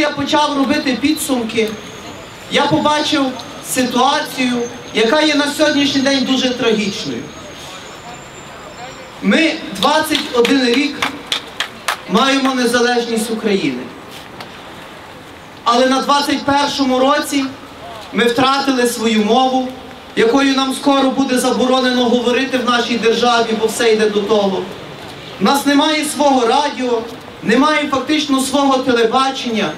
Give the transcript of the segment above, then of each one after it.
Я почав робити підсумки, я побачив ситуацію, яка є на сьогоднішній день дуже трагічною. Ми 21 рік маємо незалежність України. Але на 21-му році ми втратили свою мову, якою нам скоро буде заборонено говорити в нашій державі, бо все йде до того. У нас немає свого радіо, немає фактично свого телебачення.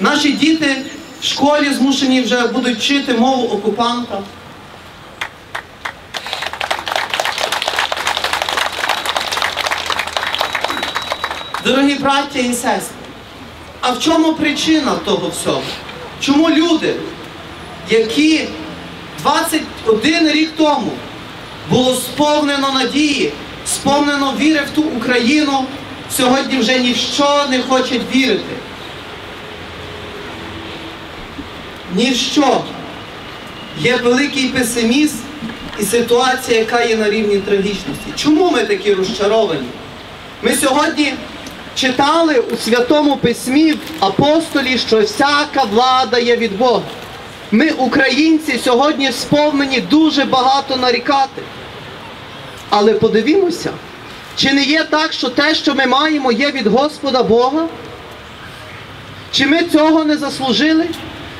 Наші діти в школі змушені вже будуть вчити мову окупанта. Дорогі браття і сестри, а в чому причина того всього? Чому люди, які 21 рік тому було сповнено надії, сповнено віри в ту Україну, сьогодні вже ні в що не хочуть вірити? Ні в що. Є великий песимізм і ситуація, яка є на рівні трагічності. Чому ми такі розчаровані? Ми сьогодні читали у Святому Письмі в апостолі, що всяка влада є від Бога. Ми, українці, сьогодні сповнені дуже багато нарікати. Але подивімося, чи не є так, що те, що ми маємо, є від Господа Бога? Чи ми цього не заслужили?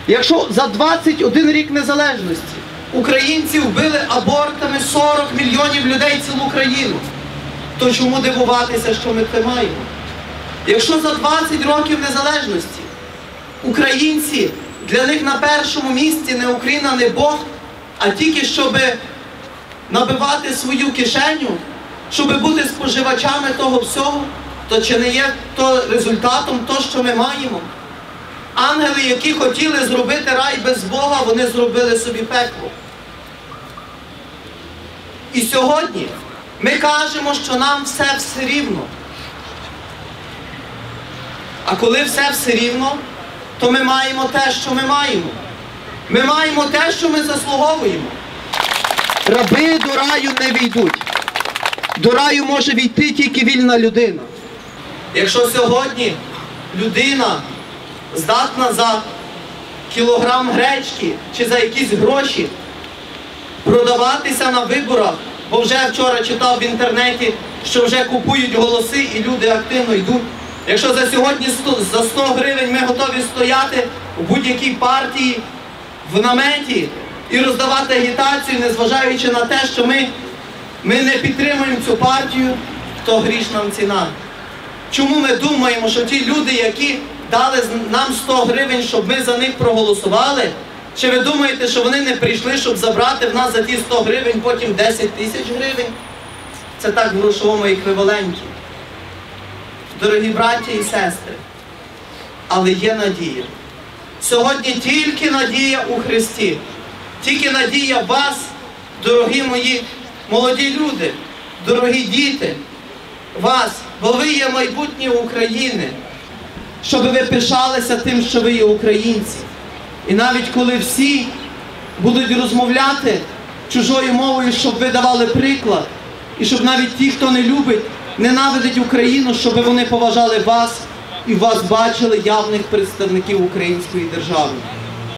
Якщо за 21 рік незалежності українці вбили абортами 40 мільйонів людей цілу країну, то чому дивуватися, що ми це маємо? Якщо за 20 років незалежності українці для них на першому місці не Україна, не Бог, а тільки щоб набивати свою кишеню, щоб бути споживачами того всього, то чи не є то результатом то, що ми маємо? Ангели, які хотіли зробити рай без Бога, вони зробили собі пекло. І сьогодні ми кажемо, що нам все все рівно. А коли все все рівно, то ми маємо те, що ми маємо. Ми маємо те, що ми заслуговуємо. Раби до раю не війдуть. До раю може війти тільки вільна людина. Якщо сьогодні людина здатна за кілограм гречки чи за якісь гроші продаватися на виборах, бо вже вчора читав в інтернеті, що вже купують голоси і люди активно йдуть. Якщо за сьогодні 100, за 100 гривень ми готові стояти у будь-якій партії в наметі і роздавати агітацію, незважаючи на те, що ми, ми не підтримуємо цю партію, то гріш нам ціна. Чому ми думаємо, що ті люди, які дали нам 100 гривень, щоб ми за них проголосували, чи ви думаєте, що вони не прийшли, щоб забрати в нас за ті 100 гривень потім 10 тисяч гривень? Це так в грошовому еквіваленті. Дорогі браті і сестри, але є надія. Сьогодні тільки надія у Христі, тільки надія вас, дорогі мої молоді люди, дорогі діти, вас, бо ви є майбутнє України, щоб ви пишалися тим, що ви є українці. І навіть коли всі будуть розмовляти чужою мовою, щоб ви давали приклад, і щоб навіть ті, хто не любить, ненавидить Україну, щоб вони поважали вас і вас бачили явних представників української держави.